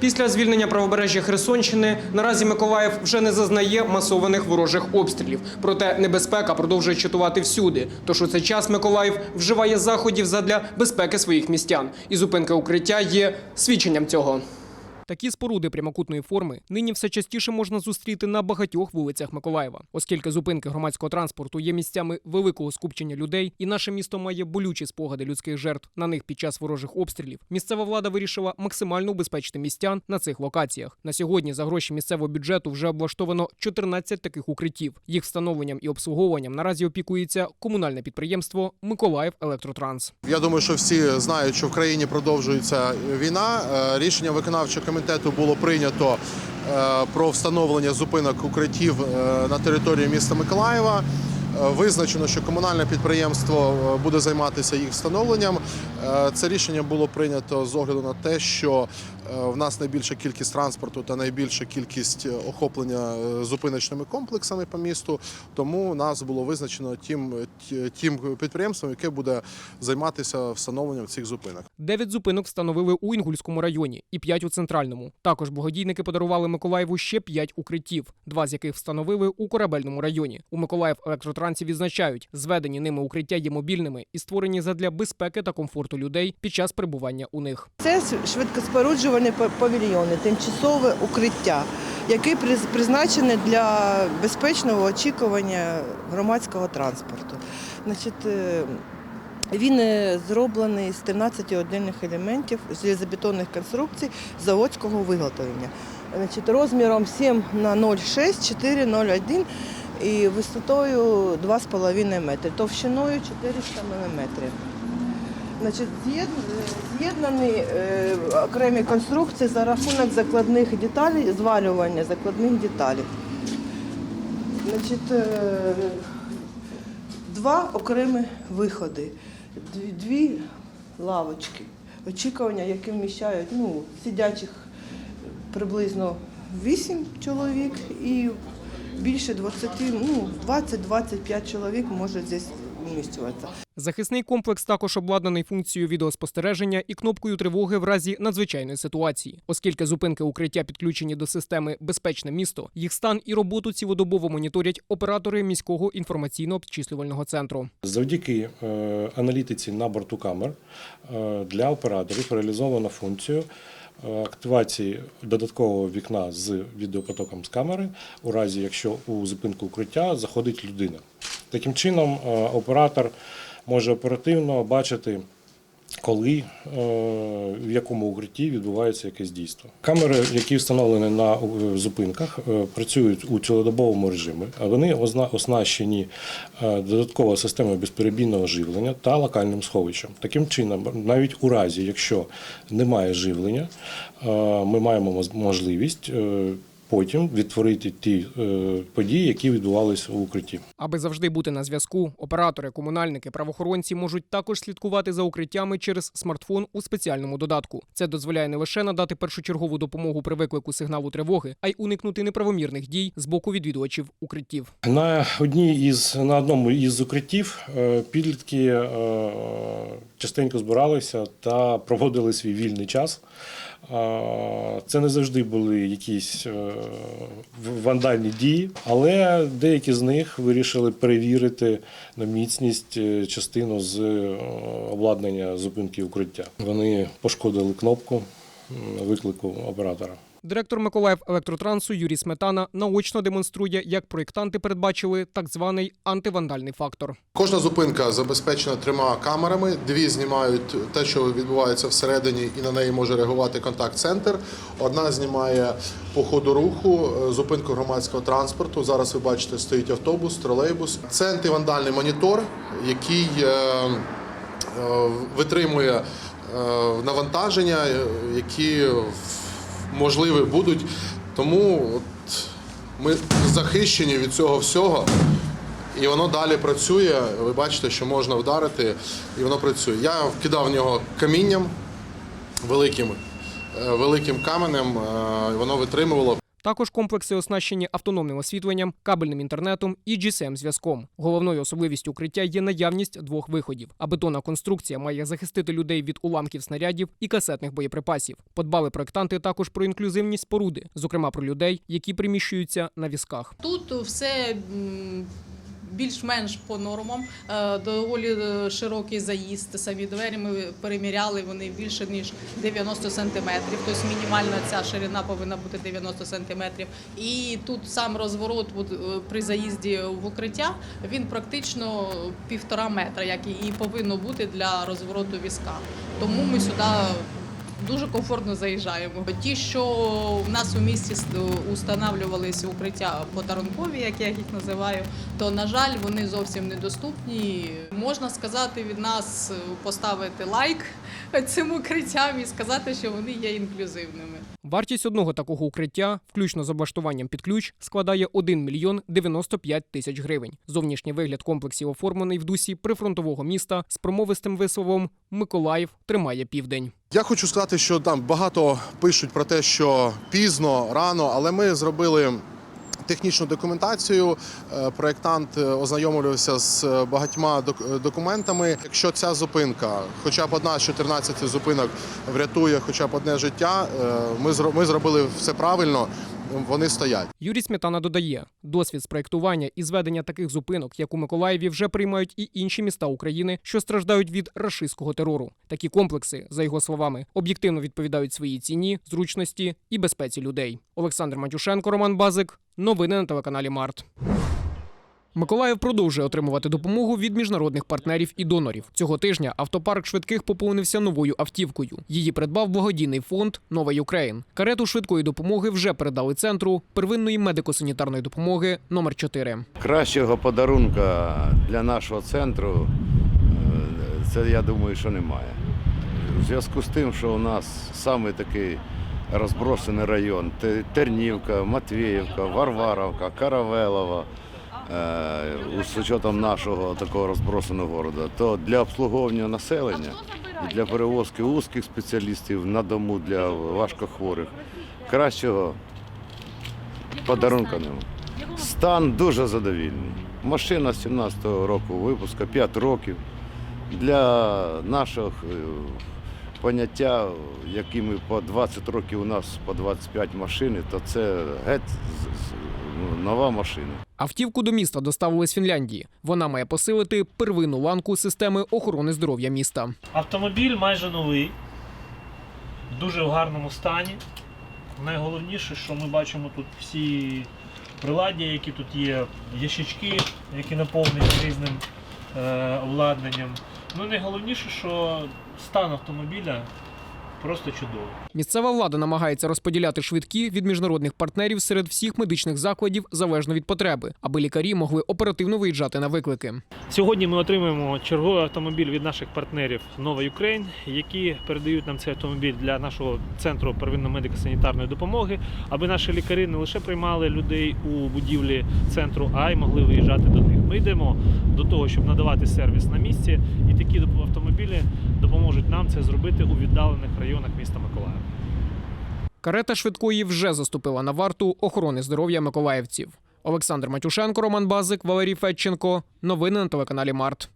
Після звільнення правобережжя Херсонщини наразі Миколаїв вже не зазнає масованих ворожих обстрілів. Проте небезпека продовжує чатувати всюди. Тож у цей час Миколаїв вживає заходів задля безпеки своїх містян. І зупинка укриття є свідченням цього. Такі споруди прямокутної форми нині все частіше можна зустріти на багатьох вулицях Миколаєва, оскільки зупинки громадського транспорту є місцями великого скупчення людей, і наше місто має болючі спогади людських жертв на них під час ворожих обстрілів. Місцева влада вирішила максимально убезпечити містян на цих локаціях. На сьогодні за гроші місцевого бюджету вже облаштовано 14 таких укриттів. Їх встановленням і обслуговуванням наразі опікується комунальне підприємство Миколаїв Електротранс. Я думаю, що всі знають, що в країні продовжується війна. Е, Рішення виконавчого було прийнято е, про встановлення зупинок укриттів е, на території міста Миколаєва. Визначено, що комунальне підприємство е, буде займатися їх встановленням. Е, Це рішення було прийнято з огляду на те, що е, в нас найбільша кількість транспорту та найбільша кількість охоплення зупиночними комплексами по місту. Тому нас було визначено тим, тим підприємством, яке буде займатися встановленням цих зупинок. Дев'ять зупинок встановили у Інгульському районі і п'ять у центральному. Також благодійники подарували Миколаєву ще п'ять укриттів, два з яких встановили у корабельному районі. У Миколаїв електротрансі відзначають, зведені ними укриття є мобільними і створені задля безпеки та комфорту людей під час перебування у них. Це швидкоспоруджувані па- павільйони, тимчасове укриття, яке призначене для безпечного очікування громадського транспорту. Значить, е, він е, зроблений з 13 отдельних елементів залізобетонних конструкцій заводського виготовлення. Значить, розміром 7 на 0,6, 4 0,1 і висотою 2,5 метри, товщиною 400 мм. З'єднані е, окремі конструкції за рахунок закладних деталей, звалювання закладних деталей. Значить, е, два окремі виходи, дві, лавочки, очікування, які вміщають ну, сидячих приблизно 8 чоловік і більше 20, ну, 20-25 чоловік може здесь вміщуватися. Захисний комплекс також обладнаний функцією відеоспостереження і кнопкою тривоги в разі надзвичайної ситуації, оскільки зупинки укриття підключені до системи Безпечне місто, їх стан і роботу цілодобово моніторять оператори міського інформаційно-обчислювального центру. Завдяки е, аналітиці на борту камер е, для операторів реалізовано функцію е, активації додаткового вікна з відеопотоком з камери, у разі якщо у зупинку укриття заходить людина. Таким чином, е, оператор може оперативно бачити. Коли е, в якому укритті відбувається якесь дійство. Камери, які встановлені на е, зупинках, е, працюють у цілодобовому режимі. а Вони оснащені додатковою системою безперебійного живлення та локальним сховищем. Таким чином, навіть у разі, якщо немає живлення, ми маємо можливість потім відтворити ті е, події, які відбувалися у укритті. Аби завжди бути на зв'язку, оператори, комунальники, правоохоронці можуть також слідкувати за укриттями через смартфон у спеціальному додатку. Це дозволяє не лише надати першочергову допомогу при виклику сигналу тривоги, а й уникнути неправомірних дій з боку відвідувачів укриттів. На одній із на одному із укриттів е, підлітки е, частенько збиралися та проводили свій вільний час. Це не завжди були якісь е, вандальні дії, але деякі з них вирішили перевірити на міцність е, частину з е, обладнання зупинки укриття. Вони пошкодили кнопку виклику оператора. Директор Миколаїв електротрансу Юрій Сметана наочно демонструє, як проєктанти передбачили так званий антивандальний фактор. Кожна зупинка забезпечена трьома камерами. Дві знімають те, що відбувається всередині, і на неї може реагувати контакт-центр. Одна знімає по ходу руху е, зупинку громадського транспорту. Зараз ви бачите, стоїть автобус, тролейбус. Це антивандальний монітор, який е, е, витримує навантаження, які можливі будуть. Тому от ми захищені від цього всього. І воно далі працює. Ви бачите, що можна вдарити, і воно працює. Я вкидав в нього камінням великим, е, великим каменем, е, і воно витримувало. Також комплекси оснащені автономним освітленням, кабельним інтернетом і GSM-зв'язком. Головною особливістю укриття є наявність двох виходів. А бетонна конструкція має захистити людей від уламків снарядів і касетних боєприпасів. Подбали проектанти також про інклюзивність споруди, зокрема про людей, які приміщуються на візках. Тут все більш-менш по нормам. Е, Доволі е, широкий заїзд. Самі двері ми переміряли, вони більше ніж 90 сантиметрів. Тобто мінімальна ця ширина повинна бути 90 сантиметрів. І тут сам розворот от, е, при заїзді в укриття він практично півтора метра, як і повинно бути для розвороту візка. Тому ми сюди дуже комфортно заїжджаємо. Ті, що в нас у місті установлювалися укриття подарункові, як я їх називаю, то на жаль, вони зовсім недоступні. Можна сказати від нас поставити лайк цим укриттям і сказати, що вони є інклюзивними. Вартість одного такого укриття, включно з облаштуванням під ключ, складає 1 мільйон 95 тисяч гривень. Зовнішній вигляд комплексів оформлений в дусі прифронтового міста з промовистим висловом Миколаїв тримає південь. Я хочу сказати, що там багато пишуть про те, що пізно, рано, але ми зробили. Технічну документацію Е, проєктант е, ознайомлювався з е, багатьма док- документами. Якщо ця зупинка, хоча б одна з 14 зупинок, врятує хоча б одне життя, ми зробили все правильно. Вони стоять. Юрій Сметана додає, досвід з проєктування і зведення таких зупинок, як у Миколаєві, вже приймають і інші міста України, що страждають від рашистського терору. Такі комплекси, за його словами, об'єктивно відповідають своїй ціні, зручності і безпеці людей. Олександр Матюшенко, Роман Базик. Новини на телеканалі Март. Миколаїв продовжує отримувати допомогу від міжнародних партнерів і донорів. Цього тижня автопарк швидких поповнився новою автівкою. Її придбав благодійний фонд Нова Юкрейн. Карету швидкої допомоги вже передали центру первинної медико-санітарної допомоги номер 4 Кращого подарунка для нашого центру е, це я думаю, що немає. В зв'язку з тим, що у нас саме такий розбросений район Те- Тернівка, Матвіївка, Варваровка, Каравелова, з учетом нашого такого розбросеного міста, то для обслуговування населення і для перевозки узких спеціалістів на дому для важкохворих кращого подарунка немає. Стан дуже задовільний. Машина 17-го року випуску, 5 років. Для наших е, поняття, які ми по 20 років у нас по 25 машин, то це геть нова машина. Автівку до міста доставили з Фінляндії. Вона має посилити первинну ланку системи охорони здоров'я міста. Автомобіль майже новий, дуже в гарному стані. Найголовніше, що ми бачимо тут всі приладдя, які тут є, ящички, які наповнені різним е, обладнанням. Ну і найголовніше, що стан автомобіля просто чудовий. Місцева влада намагається розподіляти швидкі від міжнародних партнерів серед всіх медичних закладів залежно від потреби, аби лікарі могли оперативно виїжджати на виклики. Сьогодні ми отримуємо черговий автомобіль від наших партнерів Нова Юкрейн, які передають нам цей автомобіль для нашого центру первинної медико-санітарної допомоги, аби наші лікарі не лише приймали людей у будівлі центру, а й могли виїжджати до них. Ми йдемо до того, щоб надавати сервіс на місці, і такі автомобілі допоможуть нам це зробити у віддалених районах міста Миколаїв. Карета швидкої вже заступила на варту охорони здоров'я миколаївців. Олександр Матюшенко, Роман Базик, Валерій Федченко. Новини на телеканалі Март.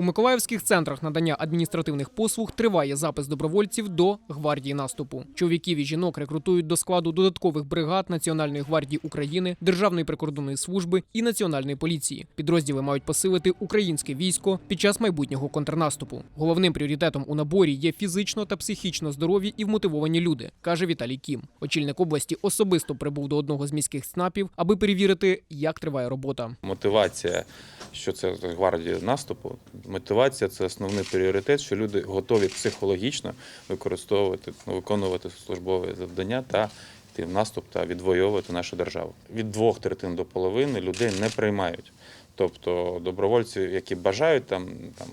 У миколаївських центрах надання адміністративних послуг триває запис добровольців до гвардії наступу. Чоловіків і жінок рекрутують до складу додаткових бригад Національної гвардії України, Державної прикордонної служби і Національної поліції. Підрозділи мають посилити українське військо під час майбутнього контрнаступу. Головним пріоритетом у наборі є фізично та психічно здорові і вмотивовані люди, каже Віталій Кім. Очільник області особисто прибув до одного з міських ЦНАПів, аби перевірити, як триває робота. Мотивація, що це гвардія наступу. Мотивація це основний пріоритет, що люди готові психологічно використовувати, ну, виконувати службове завдання та йти в наступ та відвоювати нашу державу. Від двох третин до половини людей не приймають. Тобто добровольці, які бажають там, там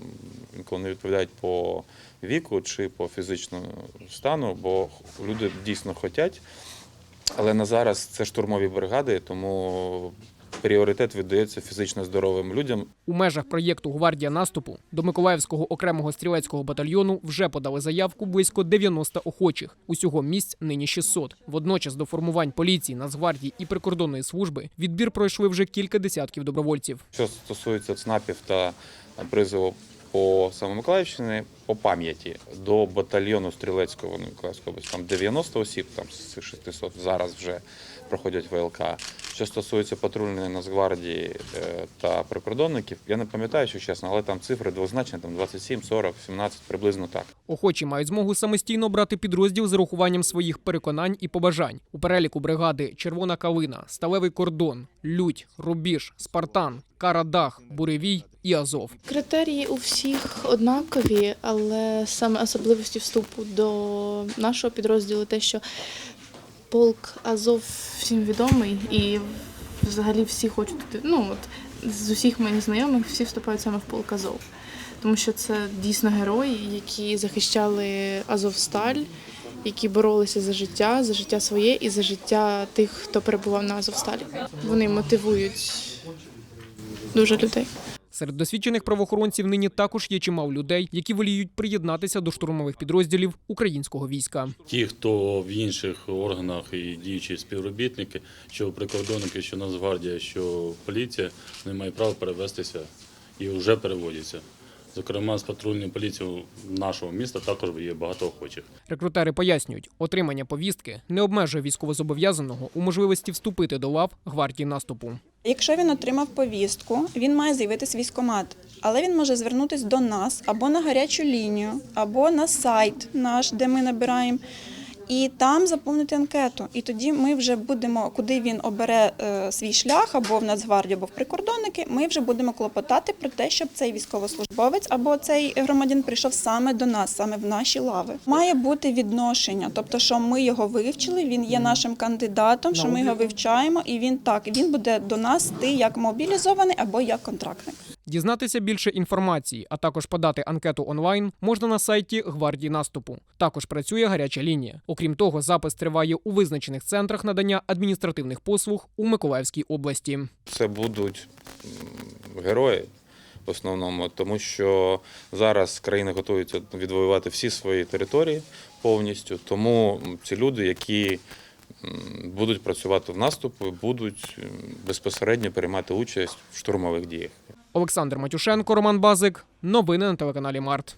інколи не відповідають по віку чи по фізичному стану, бо люди дійсно хочуть. Але на зараз це штурмові бригади, тому пріоритет віддається фізично здоровим людям, У межах проєкту Гвардія наступу до Миколаївського окремого стрілецького батальйону вже подали заявку близько 90 охочих. Усього місць нині 600. Водночас до формувань поліції, Нацгвардії і прикордонної служби відбір пройшли вже кілька десятків добровольців. Що стосується ЦНАПів та призову по саме Миколаївщині, по пам'яті до батальйону стрілецького Миколаївської області, там 90 осіб, там з 600 зараз вже проходять ВЛК. Що стосується патрульної Нацгвардії е, та прикордонників, я не пам'ятаю, що чесно, але там цифри двозначні, там 27, 40, 17, приблизно так. Охочі мають змогу самостійно брати підрозділ з урахуванням своїх переконань і побажань. У переліку бригади Червона калина, Сталевий кордон, Лють, Рубіж, Спартан, Карадах, Буревій і Азов. Критерії у всіх однакові, але саме особливості вступу до нашого підрозділу те, що полк Азов всім відомий і взагалі всі хочуть туди. Ну от з усіх моїх знайомих всі вступають саме в полк Азов. Тому що це дійсно герої, які захищали Азовсталь, які боролися за життя, за життя своє і за життя тих, хто перебував на Азовсталі. Вони мотивують дуже людей. Серед досвідчених правоохоронців нині також є чимало людей, які воліють приєднатися до штурмових підрозділів українського війська. Ті, хто в інших органах і діючі співробітники, що прикордонники, що Нацгвардія, що поліція, не мають права перевестися і вже переводяться. Зокрема, з патрульною поліцією нашого міста також є багато охочих. Рекрутери пояснюють, отримання повістки не обмежує військовозобов'язаного у можливості вступити до лав гвардії наступу. Якщо він отримав повістку, він має з'явитись в військкомат, але він може звернутися до нас або на гарячу лінію, або на сайт наш, де ми набираємо, і там заповнити анкету. І тоді ми вже будемо, куди він обере е, свій шлях, або в Нацгвардію, або в прикордонники. Ми вже будемо клопотати про те, щоб цей військовослужбовець або цей громадян прийшов саме до нас, саме в наші лави. Має бути відношення, тобто, що ми його вивчили, він є нашим кандидатом, що ми його вивчаємо, і він так він буде до нас йти як мобілізований або як контрактник. Дізнатися більше інформації, а також подати анкету онлайн можна на сайті гвардії наступу. Також працює гаряча лінія. Окрім того, запис триває у визначених центрах надання адміністративних послуг у Миколаївській області. Це будуть герої в основному, тому що зараз країна готується відвоювати всі свої території повністю. Тому ці люди, які будуть працювати в наступі, будуть безпосередньо приймати участь в штурмових діях. Олександр Матюшенко, Роман Базик. Новини на телеканалі Март.